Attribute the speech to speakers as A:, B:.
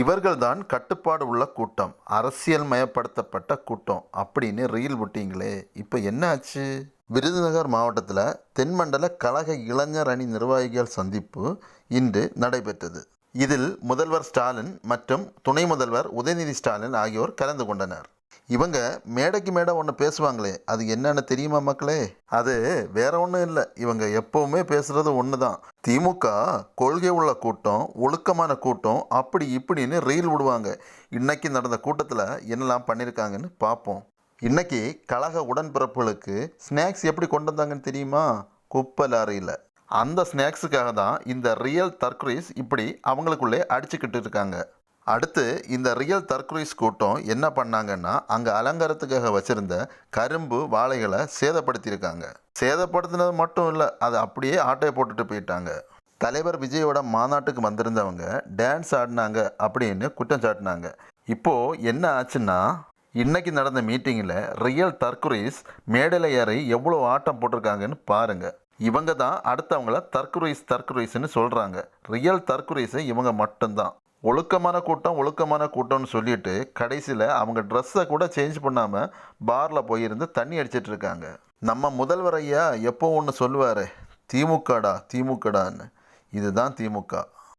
A: இவர்கள்தான் கட்டுப்பாடு உள்ள கூட்டம் அரசியல் மயப்படுத்தப்பட்ட கூட்டம் அப்படின்னு ரீல் விட்டீங்களே இப்போ என்ன ஆச்சு? விருதுநகர் மாவட்டத்தில் தென்மண்டல கழக இளைஞர் அணி நிர்வாகிகள் சந்திப்பு இன்று நடைபெற்றது. இதில் முதல்வர் ஸ்டாலின் மற்றும் துணை முதல்வர் உதயநிதி ஸ்டாலின் ஆகியோர் கலந்து கொண்டனர். இவங்க மேடைக்கு மேடை ஒன்று பேசுவாங்களே அது என்னென்னு தெரியுமா மக்களே? அது வேற ஒன்றும் இல்லை. இவங்க எப்போவுமே பேசுறது ஒன்று தான் திமுக கொள்கை உள்ள கூட்டம் ஒழுக்கமான கூட்டம் அப்படி இப்படின்னு ரீல் விடுவாங்க. இன்னைக்கு நடந்த கூட்டத்தில் என்னெல்லாம் பண்ணியிருக்காங்கன்னு பார்ப்போம் இன்னைக்கு கழக உடன்பிறப்புகளுக்கு ஸ்நாக்ஸ் எப்படி கொண்டு வந்தாங்கன்னு தெரியுமா? குப்பை லாரியில். அந்த ஸ்நாக்ஸுக்காக தான் இந்த ரியல் தர்க்ரீஸ் இப்படி அவங்களுக்குள்ளே அடிச்சுக்கிட்டு இருக்காங்க. அடுத்து இந்த ரியல் தர்க்ரூஸ் கூட்டம் என்ன பண்ணாங்கன்னா அங்கே அலங்காரத்துக்காக வச்சுருந்த கரும்பு வாழைகளை சேதப்படுத்தியிருக்காங்க. சேதப்படுத்தினது மட்டும் இல்லை அதை அப்படியே ஆட்டையை போட்டுட்டு போயிட்டாங்க. தலைவர் விஜயோட மாநாட்டுக்கு வந்திருந்தவங்க டான்ஸ் ஆடினாங்க அப்படின்னு குற்றம் சாட்டினாங்க. இப்போது என்ன ஆச்சுன்னா இன்றைக்கி நடந்த மீட்டிங்கில் ரியல் தற்குறைஸ் மேடையில் ஏறி எவ்வளோ ஆட்டம் போட்டிருக்காங்கன்னு பாருங்கள் இவங்க தான் அடுத்தவங்கள தற்குறைஸ் தற்குறைஸ்னு சொல்கிறாங்க ரியல் தற்குறைஸை இவங்க மட்டும்தான். ஒழுக்கமான கூட்டம் ஒழுக்கமான கூட்டம்னு சொல்லிட்டு கடைசியில் அவங்க ட்ரெஸ்ஸை கூட சேஞ்ச் பண்ணாமல் பாரில் போயிருந்து தண்ணி அடிச்சிட்ருக்காங்க நம்ம முதல்வர் ஐயா எப்போ ஒன்று சொல்லுவார்? திமுகடா திமுகடான்னு. இதுதான் திமுக.